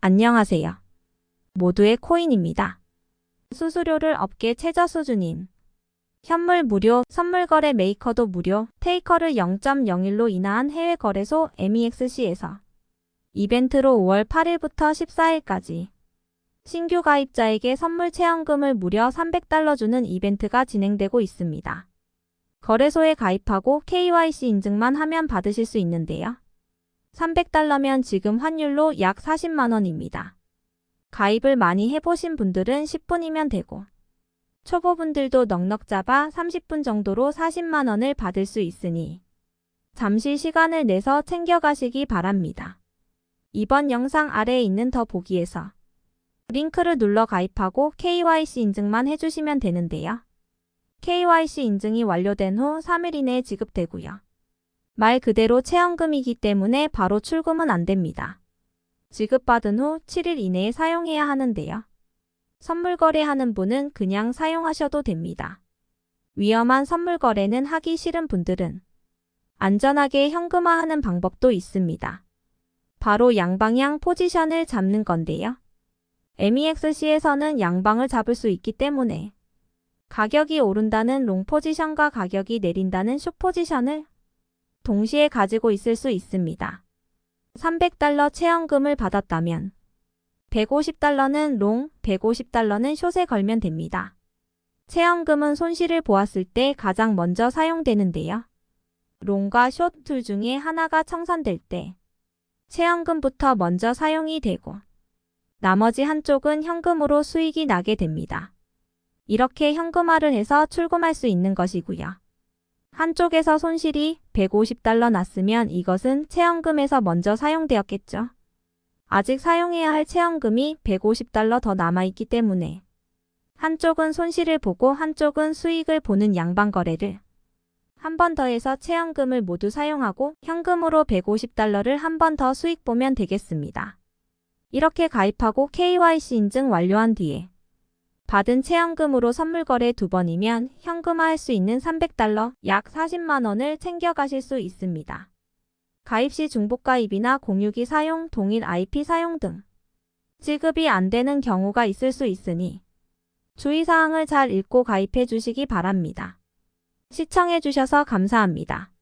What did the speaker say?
안녕하세요. 모두의 코인입니다. 수수료를 업계 최저 수준인 현물 무료, 선물 거래 메이커도 무료, 테이커를 0.01로 인하한 해외 거래소 MEXC에서 이벤트로 5월 8일부터 14일까지 신규 가입자에게 선물 체험금을 무려 300달러 주는 이벤트가 진행되고 있습니다. 거래소에 가입하고 KYC 인증만 하면 받으실 수 있는데요. 300달러면 지금 환율로 약 40만원입니다. 가입을 많이 해보신 분들은 10분이면 되고, 초보분들도 넉넉 잡아 30분 정도로 40만원을 받을 수 있으니, 잠시 시간을 내서 챙겨가시기 바랍니다. 이번 영상 아래에 있는 더 보기에서 링크를 눌러 가입하고 KYC 인증만 해주시면 되는데요. KYC 인증이 완료된 후 3일 이내에 지급되고요. 말 그대로 체험금이기 때문에 바로 출금은 안 됩니다. 지급받은 후 7일 이내에 사용해야 하는데요. 선물 거래하는 분은 그냥 사용하셔도 됩니다. 위험한 선물 거래는 하기 싫은 분들은 안전하게 현금화하는 방법도 있습니다. 바로 양방향 포지션을 잡는 건데요. MEXC에서는 양방을 잡을 수 있기 때문에 가격이 오른다는 롱 포지션과 가격이 내린다는 숏 포지션을 동시에 가지고 있을 수 있습니다. 300달러 체험금을 받았다면 150달러는 롱, 150달러는 숏에 걸면 됩니다. 체험금은 손실을 보았을 때 가장 먼저 사용되는데요. 롱과 숏 둘 중에 하나가 청산될 때 체험금부터 먼저 사용이 되고 나머지 한쪽은 현금으로 수익이 나게 됩니다. 이렇게 현금화를 해서 출금할 수 있는 것이고요. 한쪽에서 손실이 150달러 났으면 이것은 체험금에서 먼저 사용되었겠죠. 아직 사용해야 할 체험금이 150달러 더 남아있기 때문에 한쪽은 손실을 보고 한쪽은 수익을 보는 양방 거래를 한 번 더 해서 체험금을 모두 사용하고 현금으로 150달러를 한 번 더 수익 보면 되겠습니다. 이렇게 가입하고 KYC 인증 완료한 뒤에 받은 체험금으로 선물 거래 두 번이면 현금화할 수 있는 300달러, 약 40만 원을 챙겨가실 수 있습니다. 가입 시 중복 가입이나 공유기 사용, 동일 IP 사용 등 지급이 안 되는 경우가 있을 수 있으니 주의사항을 잘 읽고 가입해 주시기 바랍니다. 시청해 주셔서 감사합니다.